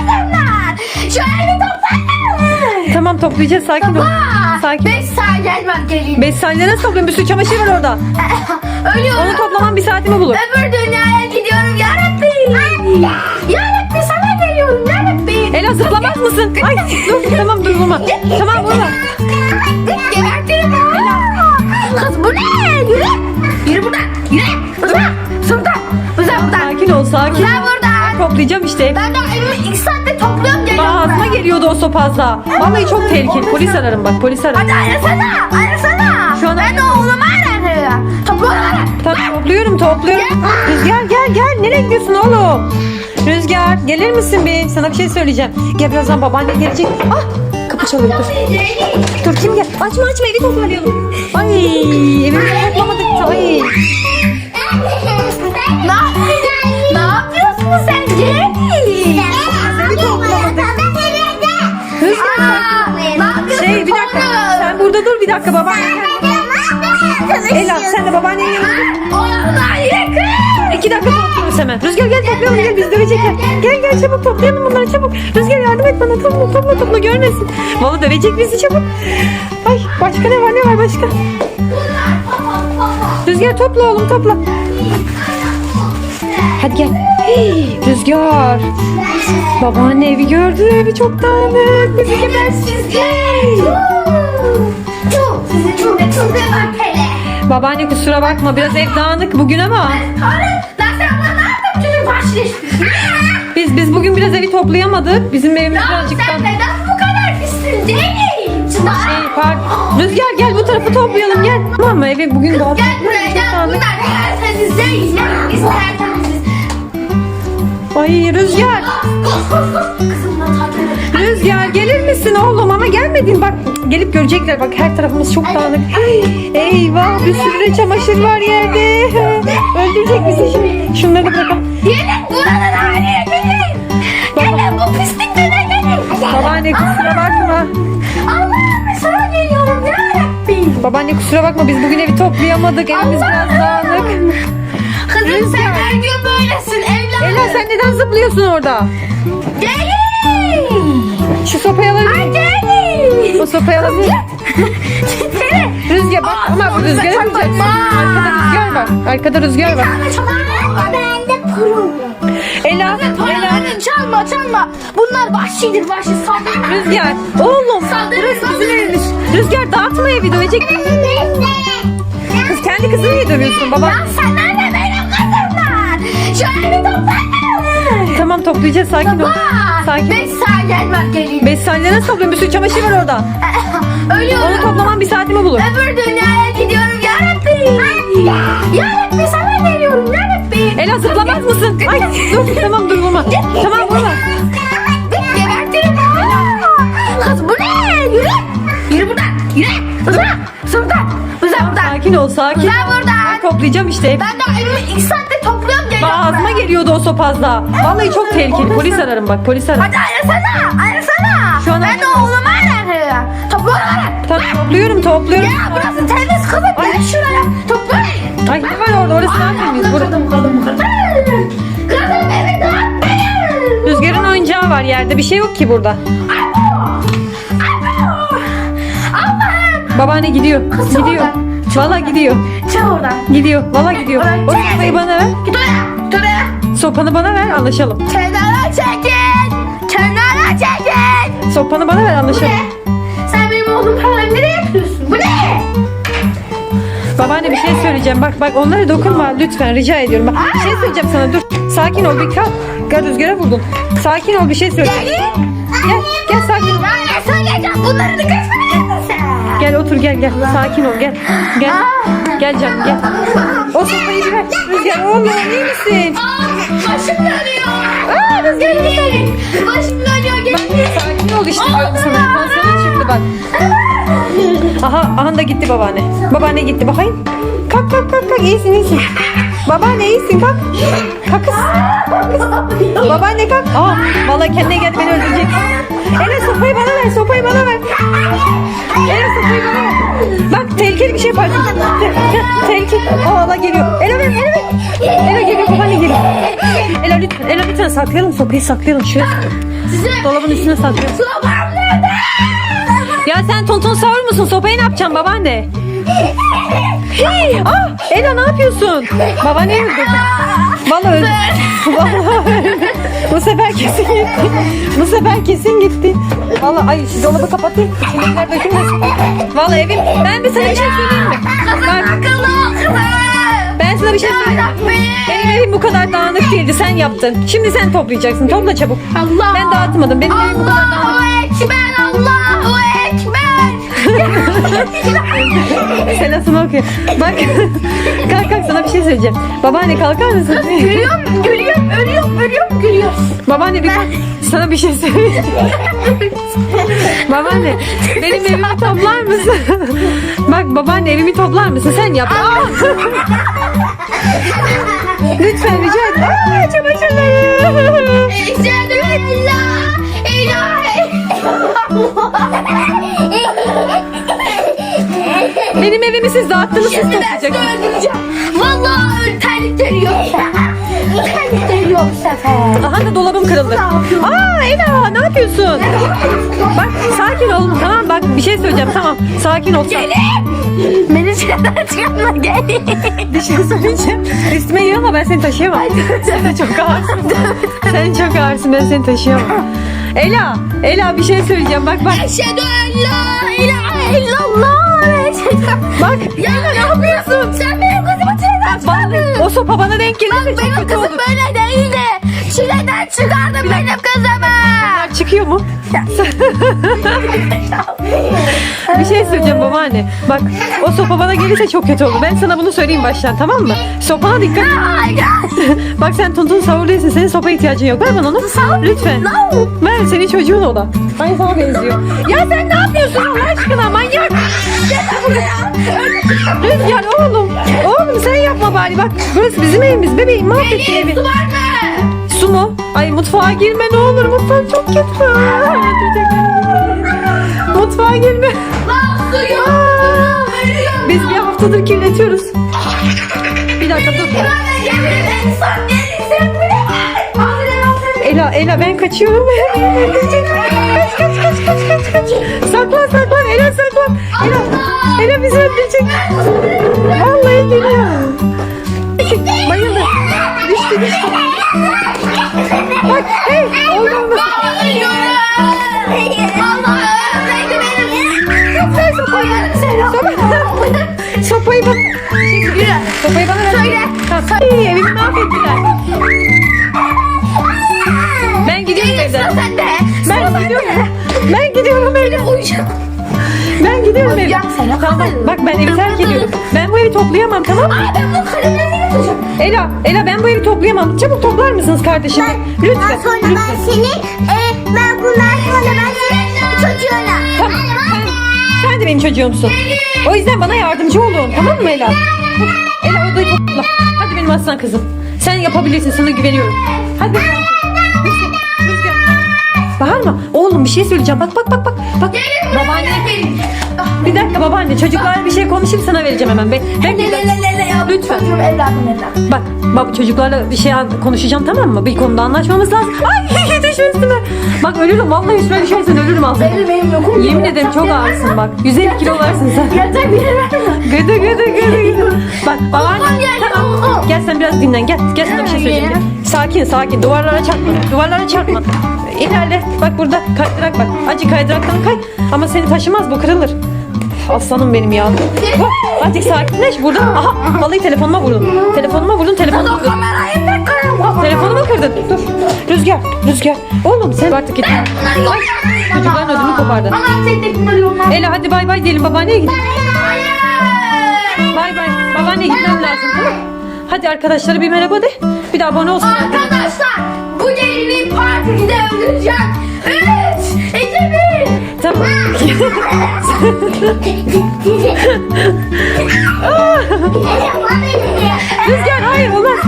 kızımlar. Şu evi toplayın. Tamam toplayacağız sakin ol. Sakin. Beş saat gelmem gelin. 5 saniyede nasıl toplayayım? Bir sürü çamaşır var orada. Ölüyorum. Onu toplaman bir saatimi bulur. Öbür dünyaya gidiyorum ya Rabbi. Ya Rabbi sana geliyorum ya Rabbi. Ela zıplamaz mısın? Ay dur tamam dur vurma. Tamam vurma. Gebertirim ha. Kız bu ne? Yürü. Yürü buradan. Yürü. Şuradan. Uzan buradan. Sakin ol sakin. Buradan. Toplayacağım işte. Ben daha evimi iki saatte topluyorum geliyorum. Ağzıma ben. geliyordu o sopazla. Vallahi çok tehlikeli. Polis ararım bak polis ararım. Hadi arasana. Arasana. Şu an ben de oğlumu ararım. Topluyorum ara. Tamam topluyorum topluyorum. Rüzgar gel gel. Nereye gidiyorsun oğlum? Rüzgar gelir misin bir? Sana bir şey söyleyeceğim. Gel birazdan babaanne gelecek. Ah kapı çalıyor dur. Dur kim gel? Açma açma evi toplayalım. Ay evimizi toplamadık. Ay. Yapıyorsun sen Jenny? Evi toplamadık. Yapıyorsun Şey bir dakika. Sen burada dur bir dakika babaanne. gel. Ela sen de babaannenin yanına dur. İki dakika topluyoruz hemen. Rüzgar gel toplayalım gel biz dövecek gel. Gel gel çabuk toplayalım bunları çabuk. Rüzgar yardım et bana topla topla topla görmesin. Valla dövecek bizi çabuk. Ay başka ne var ne var başka. Rüzgar topla oğlum topla. Hadi gel. Hey, Rüzgar. Babaanne evi gördü evi çok dağınık. Bizi bak hele. Babaanne kusura bakma biraz ev dağınık bugün ama. Sen. Biz biz bugün biraz evi toplayamadık. Bizim evimiz birazcık sen dağınık. neden bu kadar pissin Jenny? Şey, pardon. Rüzgar gel bu tarafı toplayalım gel. Tamam mı evi bugün daha Gel buraya gel. Bunlar isterseniz. Ay Rüzgar. Kızımla. Rüzgar gelir misin oğlum ama gelmedin bak. Gelip görecekler bak her tarafımız çok dağınık. Ay, Eyvah bir sürü de çamaşır var yerde. Öldürecek bizi şimdi. Şunları da bırakalım. Gelin buranın haline gelin. Gelin bu pisliklere gelin. Babaanne kusura bakma. Allah'ım Babaanne kusura bakma biz bugün evi toplayamadık. Evimiz biraz dağınık. Kızım sen her gün böylesin evladım. Ela sen neden zıplıyorsun orada? Gelin. Şu sopayı alabilir miyim? Gelin. O sopayı alabilir miyim? Rüzgar bak ama Ağzını rüzgar yapacaksın. Arkada rüzgar var. Arkada rüzgar var. Ben de pırıl. Ela, Ela, Çalma. Bunlar vahşidir vahşi saldırı. Rüzgar. Oğlum. Saldırı Burası bizim evimiz. Rüzgar dağıtma evi dövecek. Kız kendi kızını niye dövüyorsun baba? Ya sen nerede benim kızımlar? Şu evi toplayın. Tamam toplayacağız sakin ol. Baba. Sakin ol. Beş saat gelmem gelin. 5 saniyede nasıl topluyorum? Bir sürü çamaşır var orada. Onu Ölüyorum. toplaman bir saatimi bulur. Öbür dünyaya gidiyorum ya Rabbi. Ya Rabbi sana geliyorum ya Rabbi. Ela zıplamaz mısın? Ay dur tamam dur vurma. Tamam vurma. Gebertirim. Kız bu ne? Yürü. Yürü buradan. Yürü. Uzan. Şuradan. Uzan buradan. Sakin ol sakin. Uzan buradan. Ben toplayacağım işte. Ben daha evimi iki saatte topluyorum geliyorum. Bak ağzıma geliyordu o sopazla. Vallahi çok tehlikeli. Polis ararım bak polis ararım. Hadi arasana. Arasana. Şu an ben de oğlumu ararım. Ara. Tamam topluyorum topluyorum. Ya burası temiz kızım. Ben şuraya. Orası ne yapıyoruz? Burada. Rüzgarın oyuncağı var yerde. Bir şey yok ki burada. Babaanne gidiyor. Kız Gidiyor. oradan. Valla gidiyor. Çık oradan. Gidiyor. Valla gidiyor. O sopayı bana ver. Git oraya. Git oraya. Sopanı bana ver anlaşalım. Kenara çekin. Kenara çekin. Sopanı bana ver Bu anlaşalım. ne? Sen benim oğlum falan nereye yapıyorsun? Bu ne? Babaanne bir şey söyleyeceğim. Bak bak onlara dokunma lütfen rica ediyorum. Bak bir şey söyleyeceğim sana dur. Sakin ol bir kalk. Gel rüzgara vurdun. Sakin ol bir şey söyleyeceğim. Gel gel sakin ol. Ya ne söyleyeceğim? Bunları da kaçırmayın sen. Gel otur gel gel. Sakin ol gel. Gel. Gel canım gel. O sopayı bir ver. Rüzgar oğlum iyi misin? Başım dönüyor. Aa, rüzgar. Başım dönüyor. Gelin. Sakin ol işte diyorum sana. Tansiyonun çıktı bak. Aha, aha da gitti babaanne. Babaanne gitti bakayım. Kalk kalk kalk kalk iyisin iyisin. Babaanne iyisin kalk. Kalk kız. Babaanne kalk. Aa, vallahi kendine geldi beni öldürecek. Ela sopayı bana ver, sopayı bana ver. Ela sopayı bana ver. Bak tehlikeli bir şey yaparsın. Te- Tehlikeli. Aa Allah geliyor. Ela ver, Ela ver. Ela geliyor, babaanne geliyor. Ela lütfen, Ela lütfen saklayalım sopayı saklayalım. Şöyle dolabın üstüne saklayalım. Babam nerede? Ya sen tonton savur musun? Sopayı ne yapacaksın babaanne? Hey, ah, Ela ne yapıyorsun? Babaanneyi öldürdün. Vallahi öldü. Vallahi öldü. Bu sefer kesin gitti. Bu sefer kesin gitti. Vallahi ay şu dolabı kapatayım. İçindekiler dökülmesin. Vallahi evim. Ben bir sana bir şey söyleyeyim mi? Bak ben sana bir şey söyleyeyim. Benim evim bu kadar dağınık değildi. Sen yaptın. Şimdi sen toplayacaksın. Topla çabuk. Allah. Ben dağıtmadım. Benim evim bu kadar dağınık. Allahu Ekber, Ekber. Selasını okuyor. Bak kalk kalk sana bir şey söyleyeceğim. Babaanne kalkar mısın? Gülüyorum, gülüyorum, ölüyorum, ölüyorum, gülüyorum. Babaanne bir kalk. Sana bir şey söyleyeceğim. babaanne benim evimi toplar mısın? Bak babaanne evimi toplar mısın? Sen yap. Aa! Lütfen rica ederim. Aa, çamaşırları. Eşhedü en la ilahe Benim evimi siz dağıttınız siz Şimdi ben toplayacaksınız. öldüreceğim. Vallahi öl- terlikleri yok. terlikleri yok bu sefer. Aha da dolabım kırıldı. Aa Ela ne yapıyorsun? Bak sakin ol. Tamam bak bir şey söyleyeceğim. Tamam sakin ol. Beni şeyden çıkarma gelin. Bir şey söyleyeceğim. Üstüme yiyor ama ben seni taşıyamam. Sen de çok ağırsın. Sen çok ağırsın ben seni taşıyamam. Ela, Ela bir şey söyleyeceğim. Bak bak. Eşhedü en la ilahe illallah. Eşhedü- Bak. Ya ne yapıyorsun? Sen benim kızımı çileden çıkardın. O sopa bana denk gelirse Bak çok benim kötü kızım olur. böyle değildi. Çileden çıkardın benim kızımı. Çıkıyor mu? bir şey söyleyeceğim babaanne. Bak o sopa bana gelirse çok kötü olur. Ben sana bunu söyleyeyim baştan tamam mı? Sopana dikkat. Gel. Bak sen Tuntun savur değilsin. Senin sopa ihtiyacın yok. Ver bana onu. Lütfen. Ver senin çocuğun o da. Ay sana benziyor. Ya sen ne yapıyorsun Allah aşkına manyak. Rüzgar oğlum. Oğlum sen yapma bari bak. Burası bizim evimiz bebeğim mahvetti evi. Su var mı? Su mu? Ay mutfağa girme ne olur mutfak çok kötü. mutfağa girme. Biz bir haftadır kirletiyoruz. Bir dakika dur. Ela Ela ben kaçıyorum. kaç kaç kaç kaç kaç kaç. Saklan saklan Ela saklan. Ela Ela bizi öldürecek. Vallahi geliyor. Bayıldı. Düştü düştü. Bak hey mahvettiler. Ben gidiyorum evden. Ben gidiyorum. Ben gidiyorum evden. Ben gidiyorum evden. Uyuyacağım seni. Tamam bak ben evi terk ediyorum. Ben bu evi toplayamam tamam mı? Ela, Ela ben bu evi toplayamam. Çabuk toplar mısınız kardeşim? Lütfen. Daha sonra lütfen. ben seni, e, ben bundan sonra ben senin çocuğuna. Tamam. Sen, sen de benim çocuğumsun. O yüzden bana yardımcı olun. Tamam mı Ela? Ela odayı topla. Aslan kızım. Sen yapabilirsin. Sana güveniyorum. Hadi. Rüzgar, Rüzgar. Bağırma. Oğlum bir şey söyleyeceğim. Bak bak bak bak. Bak. Babaanne. Bir dakika babaanne. Çocuklar bir şey konuşup sana vereceğim hemen. Be bekle. Lütfen. Bak bak çocuklarla bir şey konuşacağım tamam mı? Bir konuda anlaşmamız lazım. Ay düşme üstüme. Bak ölürüm vallahi üstüme düşersen ölürüm ağzına. Yemin ederim çok ağırsın bak. 150 kilo varsın sen. Gıdı gıdı gıdı gıdı. Bak babaanne tamam. Gel sen biraz dinlen gel. Gel sana bir şey söyleyeceğim. Sakin sakin duvarlara çarpma. Duvarlara çarpma. İlerle. Bak burada kaydırak bak. Acı kaydıraktan kay. Ama seni taşımaz bu kırılır. Aslanım benim ya. Bak, Azıcık sakinleş burada. Aha vallahi telefonuma vurdun. Telefonuma vurdun telefonuma vurdun. Telefonumu kırdın. Dur. Rüzgar, Rüzgar. Oğlum sen artık git. Ay, çocukların ödümü kopardı. Ela hadi bay bay diyelim babaanneye git. Bay bay. Babaanneye gitmem lazım tamam? Hadi arkadaşlara bir merhaba de. Bir de abone olsun. Arkadaşlar bu gelini partimde öldüreceğim. Üç, iki, bir. Tamam. Rüzgar hayır olmaz.